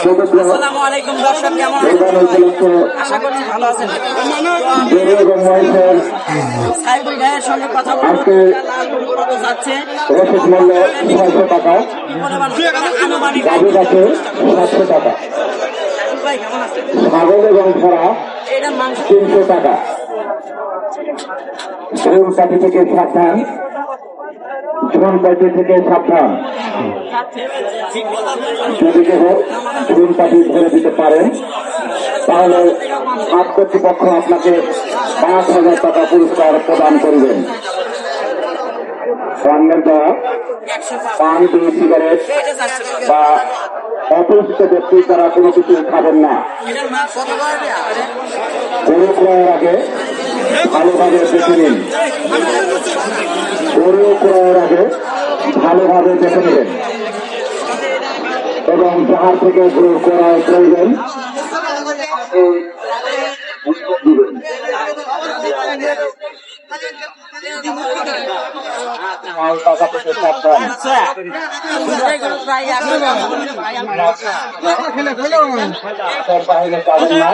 আসসালামু আলাইকুম দর্শক কেমন আশা করছি ভালো আছেন। সাইবুল ভাইয়ের সঙ্গে কথা কত যাচ্ছে। টাকা। আনুমানিক টাকা? ছাগল এবং ভরা তিনশো টাকা। থেকে সাবধান ঝুল পাটি থেকে সাবধান? যদি কেউ ঝুল পাটি ধরে দিতে পারেন, তাহলে হাত কর্তৃপক্ষ আপনাকে পাঁচ হাজার টাকা পুরস্কার প্রদান করবেন। পানের দেওয়া, পান বিড়ি সিগারেট বা অপরিচিত ব্যক্তি তারা কোনো কিছু খাবেন না। দেয়া? গরু ক্রয়ের আগে ভালোভাবে দেখে নিন। গরু ক্রয়ের আগে ভালোভাবে দেখে নেবেন। এবং যাহার থেকে গরু ক্রয় সাবধান আচ্ছা। বাইরে যাবেন না।